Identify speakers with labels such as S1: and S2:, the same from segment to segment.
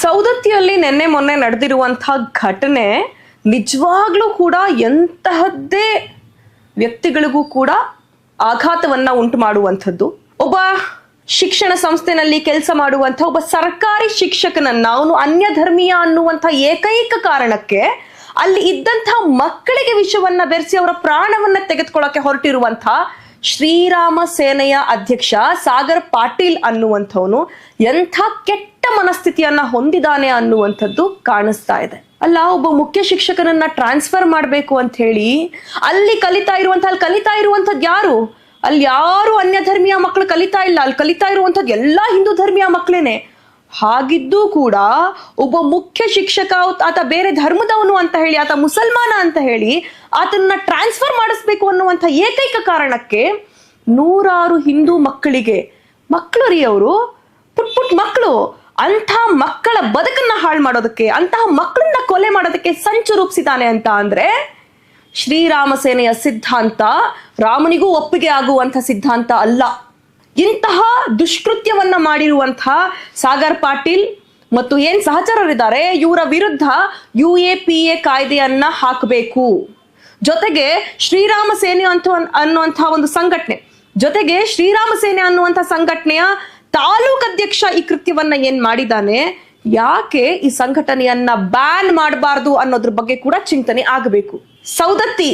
S1: ಸೌದತ್ತಿಯಲ್ಲಿ ನಿನ್ನೆ ಮೊನ್ನೆ ನಡೆದಿರುವಂತಹ ಘಟನೆ ನಿಜವಾಗ್ಲೂ ಕೂಡ ಎಂತಹದ್ದೇ ವ್ಯಕ್ತಿಗಳಿಗೂ ಕೂಡ ಆಘಾತವನ್ನ ಉಂಟು ಮಾಡುವಂಥದ್ದು ಒಬ್ಬ ಶಿಕ್ಷಣ ಸಂಸ್ಥೆನಲ್ಲಿ ಕೆಲಸ ಮಾಡುವಂಥ, ಒಬ್ಬ ಸರ್ಕಾರಿ ಶಿಕ್ಷಕನನ್ನ ಅವನು ಅನ್ಯ ಧರ್ಮೀಯ ಅನ್ನುವಂಥ ಏಕೈಕ ಕಾರಣಕ್ಕೆ ಅಲ್ಲಿ ಇದ್ದಂಥ ಮಕ್ಕಳಿಗೆ ವಿಷವನ್ನ ಬೆರೆಸಿ ಅವರ ಪ್ರಾಣವನ್ನ ತೆಗೆದುಕೊಳ್ಳಕ್ಕೆ ಹೊರಟಿರುವಂಥ ಶ್ರೀರಾಮ ಸೇನೆಯ ಅಧ್ಯಕ್ಷ ಸಾಗರ್ ಪಾಟೀಲ್ ಅನ್ನುವಂಥವನು ಎಂಥ ಕೆಟ್ಟ ಮನಸ್ಥಿತಿಯನ್ನ ಹೊಂದಿದ್ದಾನೆ ಅನ್ನುವಂಥದ್ದು ಕಾಣಿಸ್ತಾ ಇದೆ. ಅಲ್ಲ, ಒಬ್ಬ ಮುಖ್ಯ ಶಿಕ್ಷಕನನ್ನ ಟ್ರಾನ್ಸ್ಫರ್ ಮಾಡಬೇಕು ಅಂತ ಹೇಳಿ ಅಲ್ಲಿ ಕಲಿತಾ ಇರುವಂತ ಅಲ್ಲಿ ಕಲಿತಾ ಇರುವಂಥದ್ದು ಯಾರು? ಅಲ್ಲಿ ಯಾರು ಅನ್ಯ ಧರ್ಮೀಯ ಮಕ್ಕಳು ಕಲಿತಾ ಇಲ್ಲ. ಅಲ್ಲಿ ಕಲಿತಾ ಇರುವಂಥದ್ದು ಎಲ್ಲಾ ಹಿಂದೂ ಧರ್ಮೀಯ ಮಕ್ಕಳೇನೆ ಹಾಗಿದ್ದೂ ಕೂಡ ಒಬ್ಬ ಮುಖ್ಯ ಶಿಕ್ಷಕ ಆತ- ಬೇರೆ ಧರ್ಮದವನು ಅಂತ ಹೇಳಿ, ಆತ ಮುಸಲ್ಮಾನ ಅಂತ ಹೇಳಿ ಆತನ್ನ ಟ್ರಾನ್ಸ್ಫರ್ ಮಾಡಿಸ್ಬೇಕು ಅನ್ನುವಂಥ ಏಕೈಕ ಕಾರಣಕ್ಕೆ ನೂರಾರು ಹಿಂದೂ ಮಕ್ಕಳಿಗೆ ಮಕ್ಕಳು ರೀ ಅವರು, ಪುಟ್ ಪುಟ್ ಮಕ್ಕಳು ಅಂತಹ ಮಕ್ಕಳ ಬದುಕನ್ನ ಹಾಳು ಮಾಡೋದಕ್ಕೆ ಅಂತಹ ಮಕ್ಕಳನ್ನ ಕೊಲೆ ಮಾಡೋದಕ್ಕೆ ಸಂಚು ರೂಪಿಸಿದಾನೆ ಅಂತ ಅಂದ್ರೆ ಶ್ರೀರಾಮ ಸೇನೆಯ ಸಿದ್ಧಾಂತ ರಾಮನಿಗೂ ಒಪ್ಪಿಗೆ ಆಗುವಂಥ ಸಿದ್ಧಾಂತ ಅಲ್ಲ. ಇಂತಹ ದುಷ್ಕೃತ್ಯವನ್ನ ಮಾಡಿರುವಂತಹ ಸಾಗರ್ ಪಾಟೀಲ್ ಮತ್ತು ಏನ್ ಸಹಚರರಿದ್ದಾರೆ, ಇವರ ವಿರುದ್ಧ ಯು ಎ ಪಿ ಎ ಕಾಯ್ದೆಯನ್ನ ಹಾಕಬೇಕು. ಜೊತೆಗೆ ಶ್ರೀರಾಮ ಸೇನೆ ಅಂತ ಅನ್ನುವಂತಹ ಒಂದು ಸಂಘಟನೆ. ಜೊತೆಗೆ ಶ್ರೀರಾಮ ಸೇನೆ ಅನ್ನುವಂಥ ಸಂಘಟನೆಯ ತಾಲೂಕು ಅಧ್ಯಕ್ಷ ಈ ಕೃತ್ಯವನ್ನ ಏನ್ ಮಾಡಿದಾನೆ ಯಾಕೆ ಈ ಸಂಘಟನೆಯನ್ನ ಬ್ಯಾನ್ ಮಾಡಬಾರ್ದು ಅನ್ನೋದ್ರ ಬಗ್ಗೆ ಕೂಡ ಚಿಂತನೆ ಆಗಬೇಕು. ಸೌದತ್ತಿ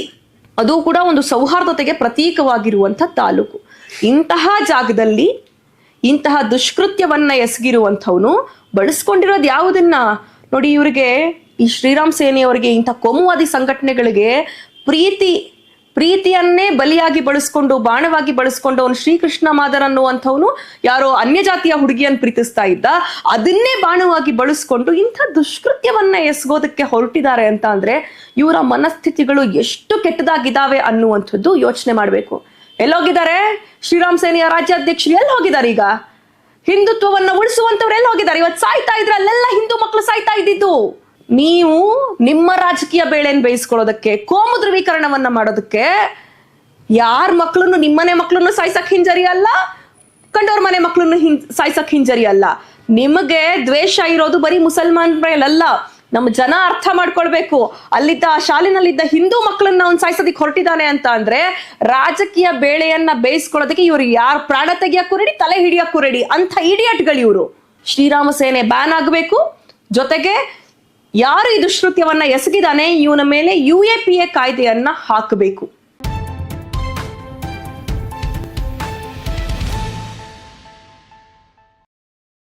S1: ಅದು ಕೂಡ ಒಂದು ಸೌಹಾರ್ದತೆಗೆ ಪ್ರತೀಕವಾಗಿರುವಂಥ ತಾಲೂಕು. ಇಂತಹ ಜಾಗದಲ್ಲಿ ಇಂತಹ ದುಷ್ಕೃತ್ಯವನ್ನ ಎಸಗಿರುವಂಥವನು ಬಳಸ್ಕೊಂಡಿರೋದು ಯಾವುದನ್ನ? ನೋಡಿ, ಇವರಿಗೆ ಈ ಶ್ರೀರಾಮ್ ಸೇನೆಯವರಿಗೆ ಇಂಥ ಕೋಮುವಾದಿ ಸಂಘಟನೆಗಳಿಗೆ ಪ್ರೀತಿ, ಪ್ರೀತಿಯನ್ನೇ ಬಲಿಯಾಗಿ ಬಳಸ್ಕೊಂಡು, ಬಾಣವಾಗಿ ಬಳಸ್ಕೊಂಡು ಅವನು ಶ್ರೀಕೃಷ್ಣ ಮಾದರ್ ಅನ್ನುವಂಥವನು ಯಾರೋ ಅನ್ಯ ಜಾತಿಯ ಹುಡುಗಿಯನ್ನು ಪ್ರೀತಿಸ್ತಾ ಇದ್ದ, ಅದನ್ನೇ ಬಾಣವಾಗಿ ಬಳಸ್ಕೊಂಡು ಇಂಥ ದುಷ್ಕೃತ್ಯವನ್ನ ಎಸಗೋದಕ್ಕೆ ಹೊರಟಿದ್ದಾರೆ ಅಂತ ಅಂದ್ರೆ ಇವರ ಮನಸ್ಥಿತಿಗಳು ಎಷ್ಟು ಕೆಟ್ಟದಾಗಿದ್ದಾವೆ ಅನ್ನುವಂಥದ್ದು ಯೋಚನೆ ಮಾಡಬೇಕು. ಎಲ್ಲೋಗಿದ್ದಾರೆ? ಶ್ರೀರಾಮ್ ಸೇನೆಯ ರಾಜ್ಯಾಧ್ಯಕ್ಷರು ಎಲ್ಲಿ ಹೋಗಿದ್ದಾರೆ ಈಗ? ಹಿಂದುತ್ವವನ್ನ ಉಳಿಸುವಂತವ್ರು ಎಲ್ಲಿ ಹೋಗಿದ್ದಾರೆ ಇವತ್ತು ಸಾಯ್ತಾ ಇದ್ರೆ ಅಲ್ಲೆಲ್ಲ ಹಿಂದೂ ಮಕ್ಕಳು ಸಾಯ್ತಾ ಇದ್ದಿದ್ದು. ನೀವು ನಿಮ್ಮ ರಾಜಕೀಯ ಬೇಳೆನ್ ಬೇಯಿಸ್ಕೊಳ್ಳೋದಕ್ಕೆ, ಕೋಮು ಧ್ರುವೀಕರಣವನ್ನ ಮಾಡೋದಕ್ಕೆ ಯಾರ ಮಕ್ಕಳನ್ನು ನಿಮ್ಮನೆ ಮಕ್ಕಳನ್ನು ಸಾಯ್ಸಕ್ ಹಿಂಜರಿ ಅಲ್ಲ ಕಂಡವ್ರ ಮನೆ ಮಕ್ಕಳನ್ನು ಹಿಂ ಸಾಯ್ಸಕ್ ಹಿಂಜರಿ ಅಲ್ಲ ನಿಮಗೆ ದ್ವೇಷ ಇರೋದು ಬರೀ ಮುಸಲ್ಮಾನ್ ಮೇಲಲ್ಲ. ನಮ್ಮ ಜನ ಅರ್ಥ ಮಾಡ್ಕೊಳ್ಬೇಕು. ಅಲ್ಲಿದ್ದ, ಆ ಶಾಲಿನಲ್ಲಿದ್ದ ಹಿಂದೂ ಮಕ್ಕಳನ್ನ ಅವ್ನು ಸಾಯಿಸೋದಿಕ್ ಹೊರಟಿದ್ದಾನೆ ಅಂತ ಅಂದ್ರೆ ರಾಜಕೀಯ ಬೇಳೆಯನ್ನ ಬೇಯಿಸ್ಕೊಳ್ಳೋದಕ್ಕೆ ಇವರು ಯಾರು ಪ್ರಾಣ ತೆಗಿಯಕ್ಕೂ ರೆಡಿ ತಲೆ ಹಿಡಿಯಕ್ಕೂ ರೆಡಿ ಅಂತ ಇಡಿಯಟ್ಗಳು ಇವರು. ಶ್ರೀರಾಮ ಸೇನೆ ಬ್ಯಾನ್ ಆಗಬೇಕು. ಜೊತೆಗೆ ಯಾರು ಈ ದುಷ್ಕೃತ್ಯವನ್ನ ಎಸಗಿದಾನೆ, ಇವನ ಮೇಲೆ ಯು ಎ ಪಿ ಎ ಕಾಯ್ದೆಯನ್ನ ಹಾಕಬೇಕು.